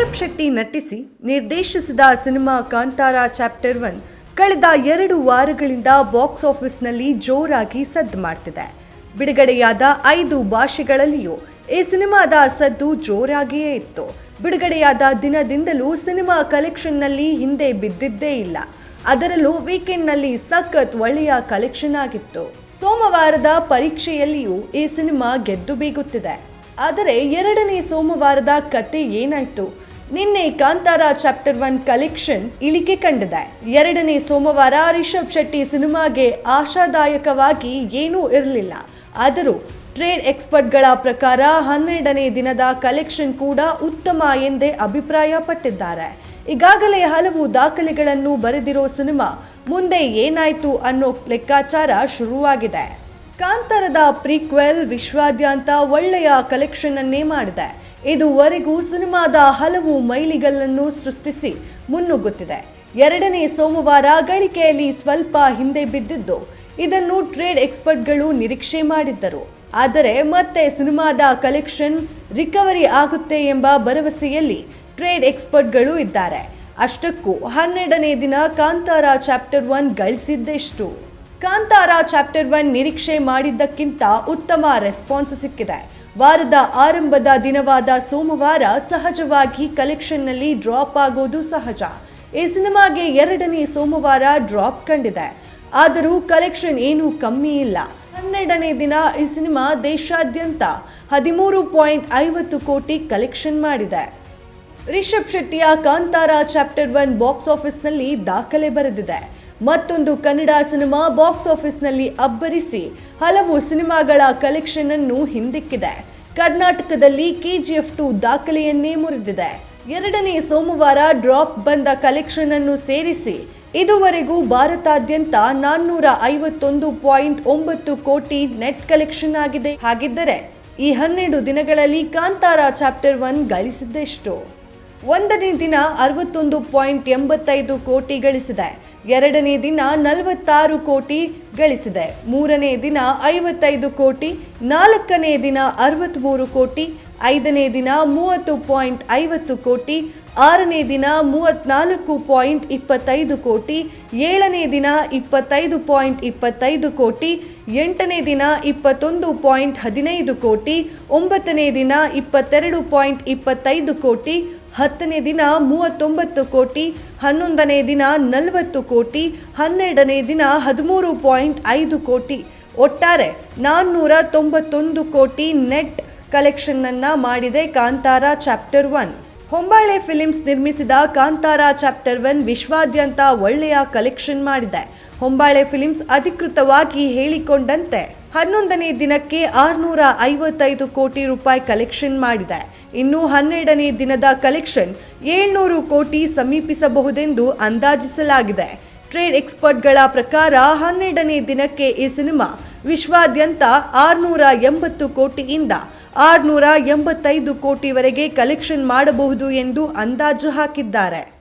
ರಿಷಬ್ ಶೆಟ್ಟಿ ನಟಿಸಿ ನಿರ್ದೇಶಿಸಿದ cinema Kantara chapter one ಕಳೆದ ಎರಡು ವಾರಗಳಿಂದ ಬಾಕ್ಸ್ ಆಫೀಸ್ನಲ್ಲಿ ಜೋರಾಗಿ ಸದ್ದು ಮಾಡ್ತಿದೆ. ಬಿಡುಗಡೆಯಾದ ಐದು ಭಾಷೆಗಳಲ್ಲಿಯೂ ಈ ಸಿನಿಮಾದ ಸದ್ದು ಜೋರಾಗಿಯೇ ಇತ್ತು. ಬಿಡುಗಡೆಯಾದ ದಿನದಿಂದಲೂ ಸಿನಿಮಾ ಕಲೆಕ್ಷನ್ನಲ್ಲಿ ಹಿಂದೆ ಬಿದ್ದಿದ್ದೇ ಇಲ್ಲ. ಅದರಲ್ಲೂ ವೀಕೆಂಡ್ನಲ್ಲಿ ಸಖತ್ ಒಳ್ಳೆಯ ಕಲೆಕ್ಷನ್ ಆಗಿತ್ತು. ಸೋಮವಾರದ ಪರೀಕ್ಷೆಯಲ್ಲಿಯೂ ಈ ಸಿನಿಮಾ ಗೆದ್ದು ಬೀಗುತ್ತಿದೆ. ಆದರೆ ಎರಡನೇ ಸೋಮವಾರದ ಕತೆ ಏನಾಯ್ತು? ನಿನ್ನೆ ಕಾಂತಾರ ಚಾಪ್ಟರ್ ಒನ್ ಕಲೆಕ್ಷನ್ ಇಳಿಕೆ ಕಂಡಿದೆ. ಎರಡನೇ ಸೋಮವಾರ ರಿಷಬ್ ಶೆಟ್ಟಿ ಸಿನಿಮಾಗೆ ಆಶಾದಾಯಕವಾಗಿ ಏನೂ ಇರಲಿಲ್ಲ. ಆದರೂ ಟ್ರೇಡ್ ಎಕ್ಸ್ಪರ್ಟ್ಗಳ ಪ್ರಕಾರ ಹನ್ನೆರಡನೇ ದಿನದ ಕಲೆಕ್ಷನ್ ಕೂಡ ಉತ್ತಮ ಎಂದೇ ಅಭಿಪ್ರಾಯಪಟ್ಟಿದ್ದಾರೆ. ಈಗಾಗಲೇ ಹಲವು ದಾಖಲೆಗಳನ್ನು ಬರೆದಿರೋ ಸಿನಿಮಾ ಮುಂದೆ ಏನಾಯ್ತು ಅನ್ನೋ ಲೆಕ್ಕಾಚಾರ ಶುರುವಾಗಿದೆ. ಕಾಂತಾರದ ಪ್ರೀಕ್ವೆಲ್ ವಿಶ್ವಾದ್ಯಂತ ಒಳ್ಳೆಯ ಕಲೆಕ್ಷನ್ ಅನ್ನೇ ಮಾಡಿದೆ. ಇದುವರೆಗೂ ಸಿನಿಮಾದ ಹಲವು ಮೈಲಿಗಲ್ಲನ್ನು ಸೃಷ್ಟಿಸಿ ಮುನ್ನುಗ್ಗುತ್ತಿದೆ. ಎರಡನೇ ಸೋಮವಾರ ಗಳಿಕೆಯಲ್ಲಿ ಸ್ವಲ್ಪ ಹಿಂದೆ ಬಿದ್ದಿದ್ದು, ಇದನ್ನು ಟ್ರೇಡ್ ಎಕ್ಸ್ಪರ್ಟ್ಗಳು ನಿರೀಕ್ಷೆ ಮಾಡಿದ್ದರು. ಆದರೆ ಮತ್ತೆ ಸಿನಿಮಾದ ಕಲೆಕ್ಷನ್ ರಿಕವರಿ ಆಗುತ್ತೆ ಎಂಬ ಭರವಸೆಯಲ್ಲಿ ಟ್ರೇಡ್ ಎಕ್ಸ್ಪರ್ಟ್ಗಳು ಇದ್ದಾರೆ. ಅಷ್ಟಕ್ಕೂ ಹನ್ನೆರಡನೇ ದಿನ ಕಾಂತಾರ ಚಾಪ್ಟರ್ ಒನ್ ಗಳಿಸಿದ್ದೆಷ್ಟು? ಕಾಂತಾರ ಚಾಪ್ಟರ್ ಒನ್ ನಿರೀಕ್ಷೆ ಮಾಡಿದ್ದಕ್ಕಿಂತ ಉತ್ತಮ ರೆಸ್ಪಾನ್ಸ್ ಸಿಕ್ಕಿದೆ. ವಾರದ ಆರಂಭದ ದಿನವಾದ ಸೋಮವಾರ ಸಹಜವಾಗಿ ಕಲೆಕ್ಷನ್ನಲ್ಲಿ ಡ್ರಾಪ್ ಆಗೋದು ಸಹಜ. ಈ ಸಿನಿಮಾಗೆ ಎರಡನೇ ಸೋಮವಾರ ಡ್ರಾಪ್ ಕಂಡಿದೆ. ಆದರೂ ಕಲೆಕ್ಷನ್ ಏನೂ ಕಮ್ಮಿ ಇಲ್ಲ. ಹನ್ನೆರಡನೇ ದಿನ ಈ ಸಿನಿಮಾ ದೇಶಾದ್ಯಂತ ಹದಿಮೂರು ಪಾಯಿಂಟ್ ಐವತ್ತು ಕೋಟಿ ಕಲೆಕ್ಷನ್ ಮಾಡಿದೆ. ರಿಷಬ್ ಶೆಟ್ಟಿಯ ಕಾಂತಾರ ಚಾಪ್ಟರ್ ಒನ್ ಬಾಕ್ಸ್ ಆಫೀಸ್ನಲ್ಲಿ ದಾಖಲೆ ಬರೆದಿದೆ. ಮತ್ತೊಂದು ಕನ್ನಡ ಸಿನಿಮಾ ಬಾಕ್ಸ್ ಆಫೀಸ್ನಲ್ಲಿ ಅಬ್ಬರಿಸಿ ಹಲವು ಸಿನಿಮಾಗಳ ಕಲೆಕ್ಷನ್ ಅನ್ನು ಹಿಂದಿಕ್ಕಿದೆ. ಕರ್ನಾಟಕದಲ್ಲಿ ಕೆಜಿಎಫ್ ಟು ದಾಖಲೆಯನ್ನೇ ಮುರಿದಿದೆ. ಎರಡನೇ ಸೋಮವಾರ ಡ್ರಾಪ್ ಬಂದ ಕಲೆಕ್ಷನ್ ಅನ್ನು ಸೇರಿಸಿ ಇದುವರೆಗೂ ಭಾರತಾದ್ಯಂತ ನಾನ್ನೂರ ಐವತ್ತೊಂದು ಪಾಯಿಂಟ್ ಒಂಬತ್ತು ಕೋಟಿ ನೆಟ್ ಕಲೆಕ್ಷನ್ ಆಗಿದೆ. ಹಾಗಿದ್ದರೆ ಈ ಹನ್ನೆರಡು ದಿನಗಳಲ್ಲಿ ಕಾಂತಾರ ಚಾಪ್ಟರ್ ಒನ್ ಗಳಿಸಿದ್ದೆಷ್ಟು? ಒಂದನೇ ದಿನ ಅರವತ್ತೊಂದು ಪಾಯಿಂಟ್ ಎಂಬತ್ತೈದು ಕೋಟಿ ಗಳಿಸಿದೆ. ಎರಡನೇ ದಿನ ನಲವತ್ತಾರು ಕೋಟಿ ಗಳಿಸಿದೆ. ಮೂರನೇ ದಿನ ಐವತ್ತೈದು ಕೋಟಿ, ನಾಲ್ಕನೇ ದಿನ ಅರವತ್ತ್ಮೂರು ಕೋಟಿ, ಐದನೇ ದಿನ ಮೂವತ್ತು ಪಾಯಿಂಟ್ ಐವತ್ತು ಕೋಟಿ ಆರನೇ ದಿನ ಮೂವತ್ನಾಲ್ಕು ಪಾಯಿಂಟ್ ಇಪ್ಪತ್ತೈದು ಕೋಟಿ, ಏಳನೇ ದಿನ ಇಪ್ಪತ್ತೈದು ಪಾಯಿಂಟ್ ಇಪ್ಪತ್ತೈದು ಕೋಟಿ, ಎಂಟನೇ ದಿನ ಇಪ್ಪತ್ತೊಂದು ಪಾಯಿಂಟ್ ಹದಿನೈದು ಕೋಟಿ, ಒಂಬತ್ತನೇ ದಿನ ಇಪ್ಪತ್ತೆರಡು ಪಾಯಿಂಟ್ ಇಪ್ಪತ್ತೈದು ಕೋಟಿ, ಹತ್ತನೇ ದಿನ ಮೂವತ್ತೊಂಬತ್ತು ಕೋಟಿ, ಹನ್ನೊಂದನೇ ದಿನ ನಲವತ್ತು ಕೋಟಿ, ಹನ್ನೆರಡನೇ ದಿನ ಹದಿಮೂರು ಪಾಯಿಂಟ್ ಐದು ಕೋಟಿ. ಒಟ್ಟಾರೆ ನಾನ್ನೂರ ತೊಂಬತ್ತೊಂದು ಕೋಟಿ ನೆಟ್ ಕಲೆಕ್ಷನ್ನನ್ನು ಮಾಡಿದೆ Kantara chapter one Hombale films ನಿರ್ಮಿಸಿದ ಕಾಂತಾರ ಚಾಪ್ಟರ್ ಒನ್ ವಿಶ್ವಾದ್ಯಂತ ಒಳ್ಳೆಯ ಕಲೆಕ್ಷನ್ ಮಾಡಿದೆ. ಹೊಂಬಾಳೆ ಫಿಲಿಮ್ಸ್ ಅಧಿಕೃತವಾಗಿ ಹೇಳಿಕೊಂಡಂತೆ, ಹನ್ನೊಂದನೇ ದಿನಕ್ಕೆ ಆರುನೂರ ಐವತ್ತೈದು ಕೋಟಿ ರೂಪಾಯಿ ಕಲೆಕ್ಷನ್ ಮಾಡಿದೆ. ಇನ್ನು ಹನ್ನೆರಡನೇ ದಿನದ ಕಲೆಕ್ಷನ್ ಏಳ್ನೂರು ಕೋಟಿ ಸಮೀಪಿಸಬಹುದೆಂದು ಅಂದಾಜಿಸಲಾಗಿದೆ. ಟ್ರೇಡ್ ಎಕ್ಸ್ಪರ್ಟ್ಗಳ ಪ್ರಕಾರ ಹನ್ನೆರಡನೇ ದಿನಕ್ಕೆ ಈ ಸಿನಿಮಾ ವಿಶ್ವಾದ್ಯಂತ ಆರುನೂರ ಎಂಬತ್ತು ಕೋಟಿಯಿಂದ ಆರುನೂರ ಎಂಬತ್ತೈದು ಕೋಟಿವರೆಗೆ ಕಲೆಕ್ಷನ್ ಮಾಡಬಹುದು ಎಂದು ಅಂದಾಜು ಹಾಕಿದ್ದಾರೆ.